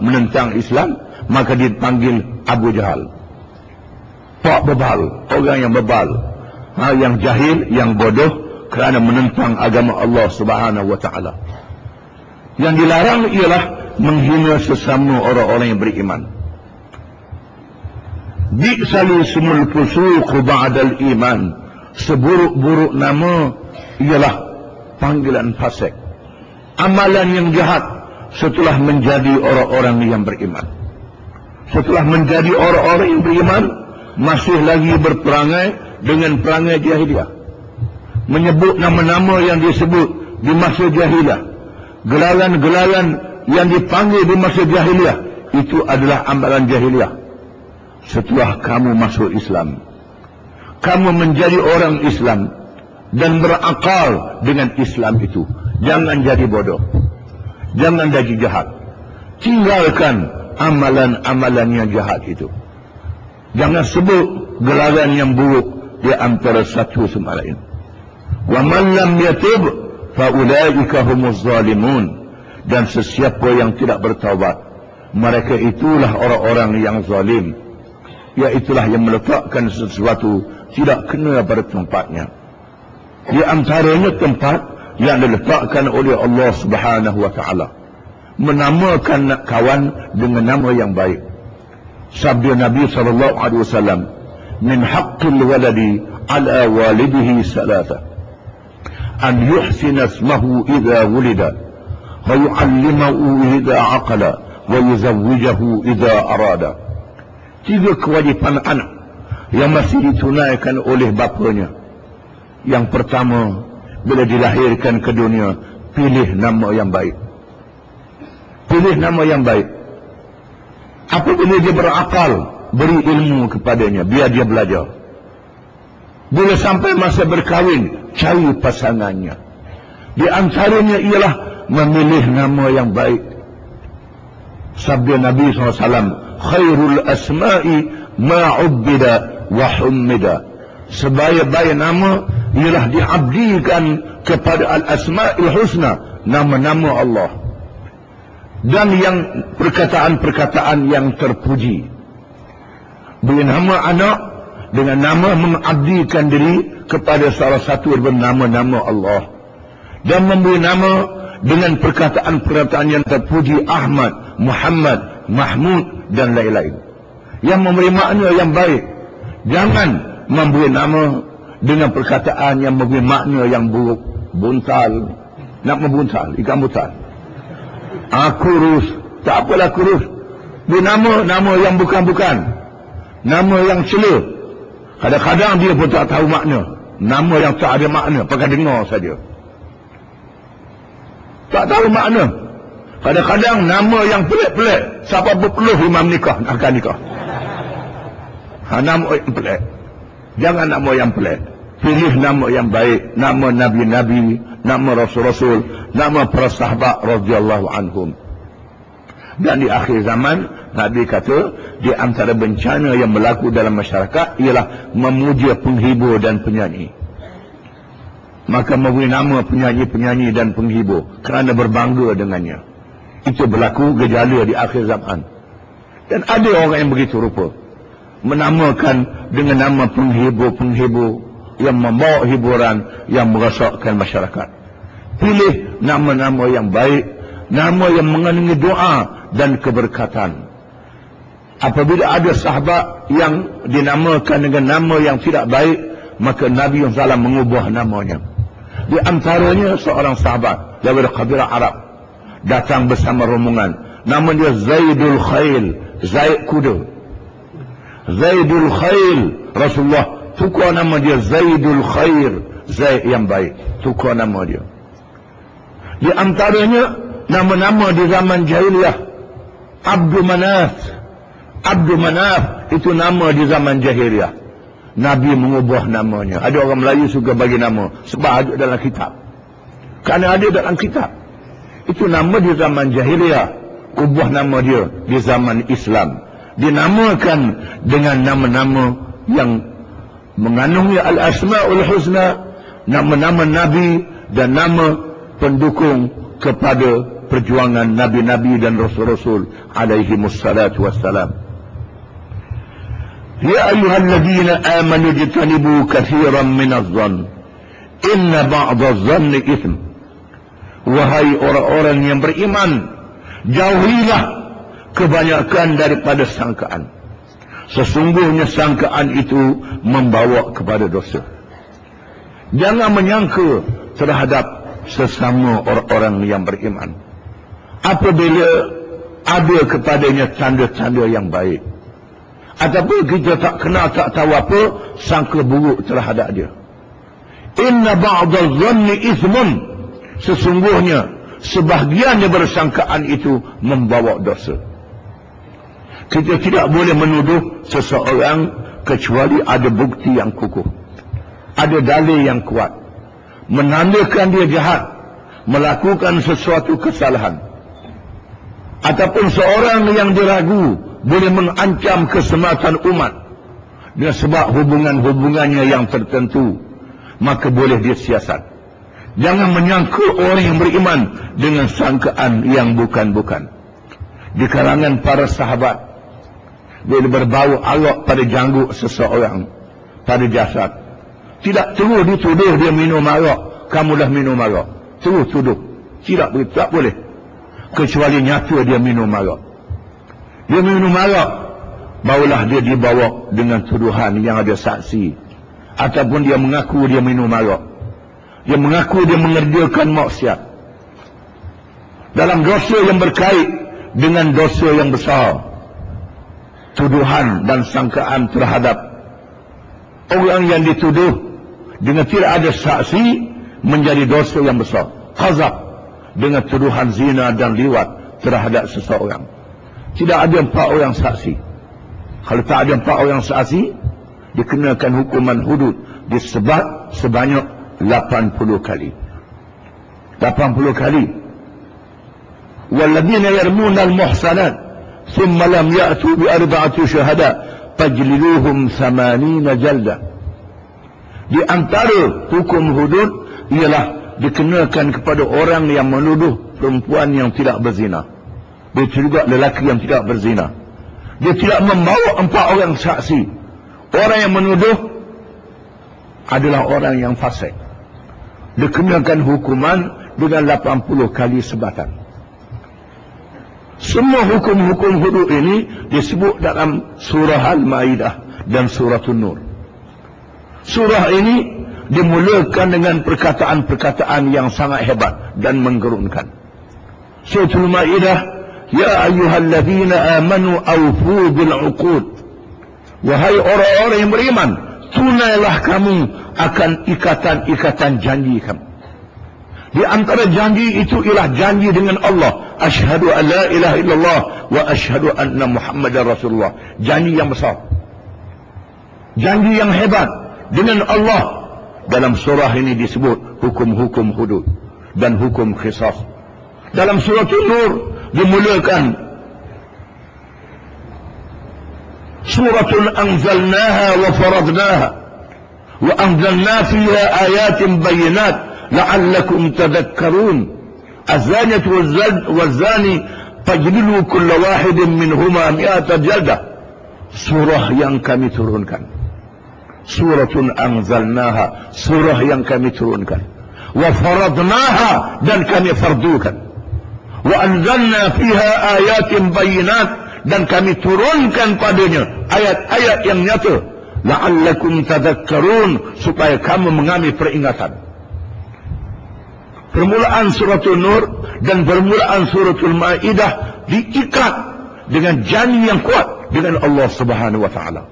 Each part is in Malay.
menentang Islam maka dipanggil Abu Jahal. Pak bebal orang yang bebal. Ha, yang jahil yang bodoh kerana menentang agama Allah Subhanahu wa taala. Yang dilarang ialah menghina sesama orang-orang yang beriman. Bi'sal ismul fusuq ba'dal iman. Seburuk-buruk nama ialah panggilan fasik. Amalan yang jahat setelah menjadi orang-orang yang beriman. Setelah menjadi orang-orang yang beriman masih lagi berperangai dengan perangai jahiliah. Menyebut nama-nama yang disebut di masa jahiliah. Gelaran-gelaran yang dipanggil di masa jahiliah itu adalah amalan jahiliah. Setelah kamu masuk Islam kamu menjadi orang Islam dan berakal dengan Islam itu jangan jadi bodoh jangan jadi jahat. Tinggalkan amalan-amalan yang jahat itu. Jangan sebut gelaran yang buruk di antara satu sama lain. Wa man lam yatub fa ulaika humuz zalimun. Dan sesiapa yang tidak bertaubat mereka itulah orang-orang yang zalim. Iaitulah yang meletakkan sesuatu tidak kena pada tempatnya. Di antaranya tempat yang diletakkan oleh Allah Subhanahu wa taala. Menamakan kawan dengan nama yang baik. Sabda Nabi sallallahu alaihi wasallam min haqqil waladi ala walidihi salasa an yuhsina ismahu idza wulida wa yu'allimahu idza aqala wa yuzawwijahu idza arada. Tiga kewajipan anak yang masih ditunaikan oleh bapanya. Yang pertama, bila dilahirkan ke dunia, pilih nama yang baik. Pilih nama yang baik. Apabila dia berakal, beri ilmu kepadanya, biar dia belajar. Bila sampai masa berkahwin, cari pasangannya. Di antaranya ialah memilih nama yang baik. Sabda Nabi SAW, khairul asma'i ma'ubbida wa hummida sebaik-baik nama ialah diabdikan kepada al-asma'il husna nama-nama Allah dan yang perkataan-perkataan yang terpuji beri nama anak dengan nama mengabdikan diri kepada salah satu bernama-nama Allah dan memberi nama dengan perkataan-perkataan yang terpuji Ahmad, Muhammad, Mahmud dan lain-lain. Yang memberi makna yang baik. Jangan memberi nama dengan perkataan yang memberi makna yang buruk. Buntal. Nak membuntal. Ikan buntal. Ah, rus. Tak apalah kurus. Beri nama, nama yang bukan-bukan. Nama yang celah. Kadang-kadang dia pun tak tahu makna. Nama yang tak ada makna. Pakai dengar saja. Tak tahu makna. Kadang-kadang nama yang pelik-pelik. Siapa berpeluh imam nikah, akan nikah. Ha, nama yang pelik. Jangan nama yang pelik. Pilih nama yang baik. Nama Nabi-Nabi. Nama Rasul-Rasul. Nama para sahabat radhiyallahu anhum. Dan di akhir zaman, Nabi kata, di antara bencana yang berlaku dalam masyarakat, ialah memuja penghibur dan penyanyi. Maka memberi nama penyanyi-penyanyi dan penghibur. Kerana berbangga dengannya itu berlaku gejala di akhir zaman dan ada orang yang begitu rupa menamakan dengan nama penghibur-penghibur yang membawa hiburan yang merosakkan masyarakat pilih nama-nama yang baik nama yang mengandungi doa dan keberkatan apabila ada sahabat yang dinamakan dengan nama yang tidak baik maka Nabi SAW mengubah namanya di antaranya seorang sahabat daripada kabilah Arab datang bersama rombongan. Nama dia Zaidul Khail. Zaid kuda. Zaidul Khail. Rasulullah tukar nama dia Zaidul Khair. Zaid yang baik. Tukar nama dia. Di antaranya nama-nama di zaman jahiliyah. Abdul Manaf. Abdul Manaf itu nama di zaman jahiliyah. Nabi mengubah namanya. Ada orang Melayu suka bagi nama. Sebab ada dalam kitab. Kerana ada dalam kitab. Itu nama di zaman jahiliyah. Ubah nama dia di zaman Islam. Dinamakan dengan nama-nama yang mengandungi al-asma'ul husna. Nama-nama Nabi dan nama pendukung kepada perjuangan nabi-nabi dan rasul-rasul alaihi wassalatu wassalam. Ya ayyuhalladzina amanu jitanibu kathiran minadh-dhann inna ba'dadh-dhanni ithm. Wahai orang-orang yang beriman, jauhilah kebanyakan daripada sangkaan. Sesungguhnya sangkaan itu membawa kepada dosa. Jangan menyangka terhadap sesama orang-orang yang beriman. Apabila ada kepadanya tanda-tanda yang baik. Ataupun kita tak kenal, tak tahu apa, sangka buruk terhadap dia. Inna ba'da zanni izmun. Sesungguhnya, sebahagian daripada sangkaan itu membawa dosa. Kita tidak boleh menuduh seseorang kecuali ada bukti yang kukuh. Ada dalil yang kuat. Menandakan dia jahat. Melakukan sesuatu kesalahan. Ataupun seorang yang diragu boleh mengancam keselamatan umat. Dengan sebab hubungan-hubungannya yang tertentu. Maka boleh dia siasat. Jangan menyangka orang yang beriman dengan sangkaan yang bukan-bukan. Di kalangan para sahabat dia berbau alok pada janggut seseorang pada jasad. Tidak terus dituduh dia minum arak kamu dah minum arak terus tuduh. Tidak boleh tak boleh. Kecuali nyata dia minum arak dia minum arak barulah dia dibawa dengan tuduhan yang ada saksi. Ataupun dia mengaku dia minum arak dia mengaku dia mengerjakan maksiat. Dalam dosa yang berkait dengan dosa yang besar tuduhan dan sangkaan terhadap orang yang dituduh dengan tidak ada saksi menjadi dosa yang besar. Khazab dengan tuduhan zina dan liwat terhadap seseorang. Tidak ada empat orang saksi. Kalau tak ada empat orang saksi, dikenakan hukuman hudud disebab sebanyak 80 kali. 80 kali. Walladina yarmuna al-muhsanat ثم لم يأتوا بأربعة شهداء فاجلدوهم ثمانين جلدة di antara hukum hudud ialah dikenakan kepada orang yang menuduh perempuan yang tidak berzina dia juga lelaki yang tidak berzina dia tidak membawa empat orang saksi orang yang menuduh adalah orang yang fasik dikenakan hukuman dengan 80 kali sebatan semua hukum-hukum hudud ini disebut dalam surah Al-Ma'idah dan surah An-Nur. Surah ini dimulakan dengan perkataan-perkataan yang sangat hebat dan menggerunkan. Surah Al-Ma'idah, Ya ayyuhalladzina amanu awfu bil'uqud. Wahai orang-orang yang beriman, tunailah kamu akan ikatan-ikatan janji kamu. Di antara janji itu ialah janji dengan Allah. Ashhadu an la ilaha illallah wa ashhadu anna Muhammadar Rasulullah. Janji yang besar. Janji yang hebat dengan Allah. Dalam surah ini disebut hukum-hukum hudud dan hukum khisas. Dalam surah An-Nur dimulakan Suratun anzalnaha wa faradnaha wa anzalna fiha ayatin bayinat لعلكم تذكرون الزانية والزاني فاجلدوا كل واحد منهما مئة جلدة surah yang kami turunkan suratun anzalnaha surah yang kami turunkan wa faradnaha dan kami fardukan wa anzalna fiha ayatin bayinat dan kami turunkan padanya ayat-ayat yang nyata la'allakum tadakkarun supaya kamu mengambil peringatan permulaan suratul nur dan permulaan suratul maidah diikat dengan janji yang kuat dengan Allah Subhanahu wa taala.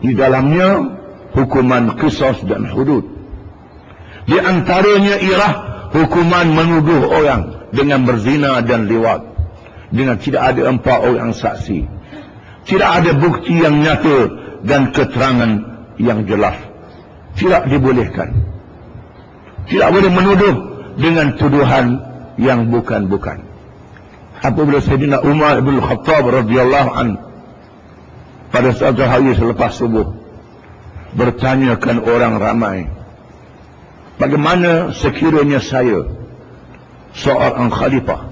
Di dalamnya hukuman qisas dan hudud. Di antaranya ialah hukuman menuduh orang dengan berzina dan liwat dengan tidak ada empat orang saksi. Tidak ada bukti yang nyata dan keterangan yang jelas. Tidak dibolehkan tidak boleh menuduh dengan tuduhan yang bukan-bukan. Apabila Sayyidina Umar bin Khattab radhiyallahu an pada suatu hari selepas subuh bertanyakan orang ramai bagaimana sekiranya saya seorang khalifah,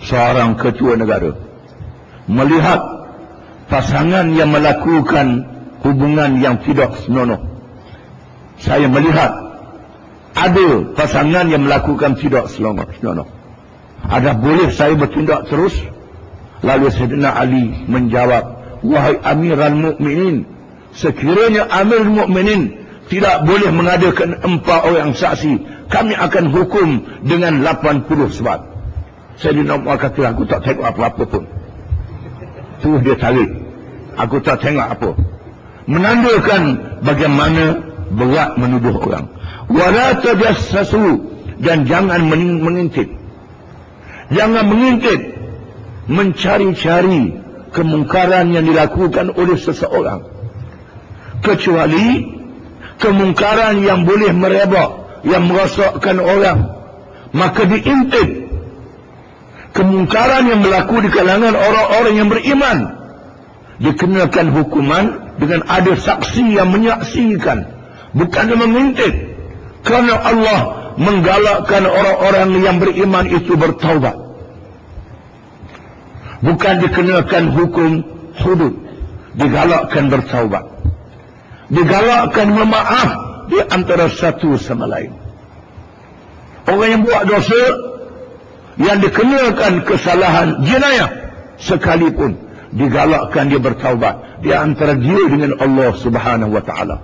seorang ketua negara, melihat pasangan yang melakukan hubungan yang tidak senonoh. Saya melihat ada pasangan yang melakukan tidak senonoh. Ada boleh saya bertindak terus? Lalu Sayyidina Ali menjawab, Wahai Amiral Mukminin, sekiranya Amir Mukminin tidak boleh mengadakan empat orang saksi, kami akan hukum dengan 80 sebab. Saya di nama kata, aku tak tengok apa-apa pun. Terus dia tarik. Aku tak tengok apa. Menandakan bagaimana berat menuduh orang. Wala tajassasu dan jangan mengintip. Jangan mengintip mencari-cari kemungkaran yang dilakukan oleh seseorang. Kecuali kemungkaran yang boleh merebak yang merosakkan orang maka diintip kemungkaran yang berlaku di kalangan orang-orang yang beriman dikenakan hukuman dengan ada saksi yang menyaksikan bukan mengintip kerana Allah menggalakkan orang-orang yang beriman itu bertaubat bukan dikenakan hukum hudud digalakkan bertaubat digalakkan memaaf di antara satu sama lain. Orang yang buat dosa yang dikenakan kesalahan jenayah sekalipun digalakkan dia bertaubat di antara dia dengan Allah Subhanahu wa taala.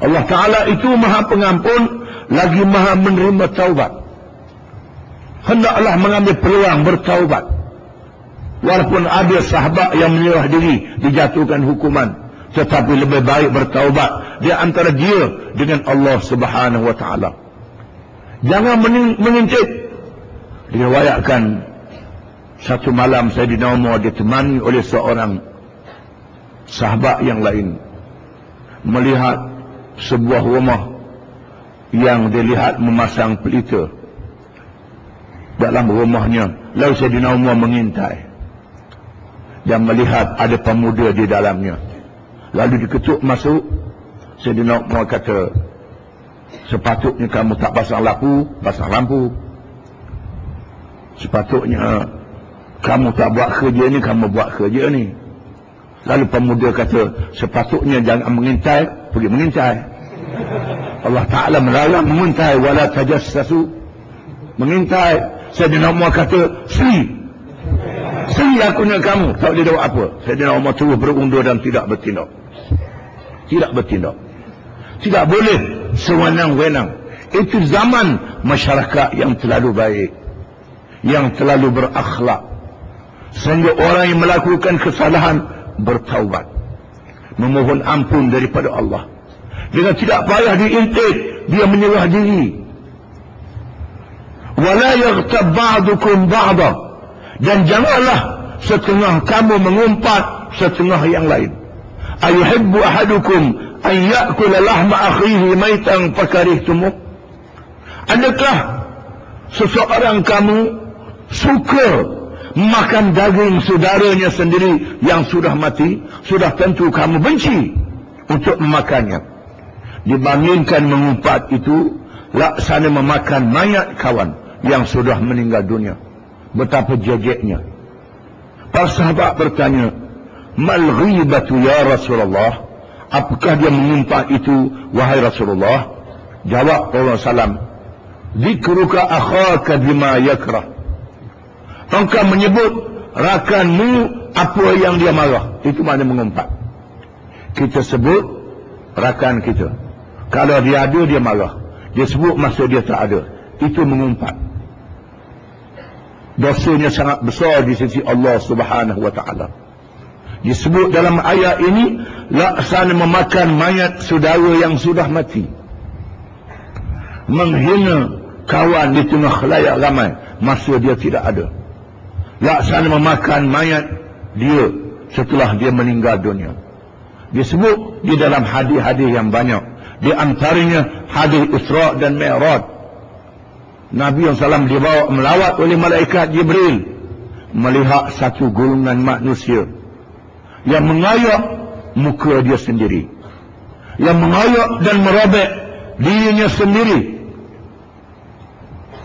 Allah taala itu Maha Pengampun lagi Maha menerima taubat. Hendaklah mengambil peluang bertaubat. Walaupun ada sahabat yang menyerah diri dijatuhkan hukuman tetapi lebih baik bertaubat di antara dia dengan Allah Subhanahu wa taala. Jangan mengintip. Diriwayatkan satu malam saya di Umar ditemani oleh seorang sahabat yang lain melihat sebuah rumah yang dilihat memasang pelita dalam rumahnya lalu saya di Umar mengintai dan melihat ada pemuda di dalamnya Lalu diketuk masuk. Sayyidina Umar kata, sepatutnya kamu tak pasang lampu, pasang lampu. Sepatutnya kamu tak buat kerja ni, kamu buat kerja ni. Lalu pemuda kata, sepatutnya jangan mengintai, pergi mengintai. Allah Ta'ala melarang mengintai, wala tajassasu. Mengintai. Sayyidina Umar kata, Sri, Sri aku nak kamu. Tak boleh jawab apa. Sayyidina Umar terus berundur dan tidak bertindak tidak bertindak. Tidak boleh sewenang-wenang. Itu zaman masyarakat yang terlalu baik. Yang terlalu berakhlak. Sehingga orang yang melakukan kesalahan bertaubat. Memohon ampun daripada Allah. Dengan tidak payah diintip, dia menyerah diri. Wala yaghtab ba'dukum ba'da. Dan janganlah setengah kamu mengumpat setengah yang lain ayuhibbu ahadukum an ya'kula lahma akhihi maitan fakarihtumuh adakah seseorang kamu suka makan daging saudaranya sendiri yang sudah mati sudah tentu kamu benci untuk memakannya. Dibandingkan mengumpat itu laksana memakan mayat kawan yang sudah meninggal dunia. Betapa jejeknya. Para sahabat bertanya mal ghibatu ya Rasulullah? Apakah dia mengumpat itu wahai Rasulullah? Jawab Allah salam zikruka akhaka bima yakrah engkau menyebut rakanmu apa yang dia marah. Itu makna mengumpat. Kita sebut rakan kita. Kalau dia ada dia marah. Dia sebut masa dia tak ada. Itu mengumpat. Dosanya sangat besar di sisi Allah Subhanahu wa taala. Disebut dalam ayat ini laksana memakan mayat saudara yang sudah mati. Menghina kawan di tengah khalayak ramai. Masa dia tidak ada laksana memakan mayat dia setelah dia meninggal dunia. Disebut di dalam hadis-hadis yang banyak. Di antaranya hadis Isra dan Mi'raj. Nabi SAW dibawa melawat oleh malaikat Jibril melihat satu golongan manusia yang mengayak muka dia sendiri yang mengayak dan merobek dirinya sendiri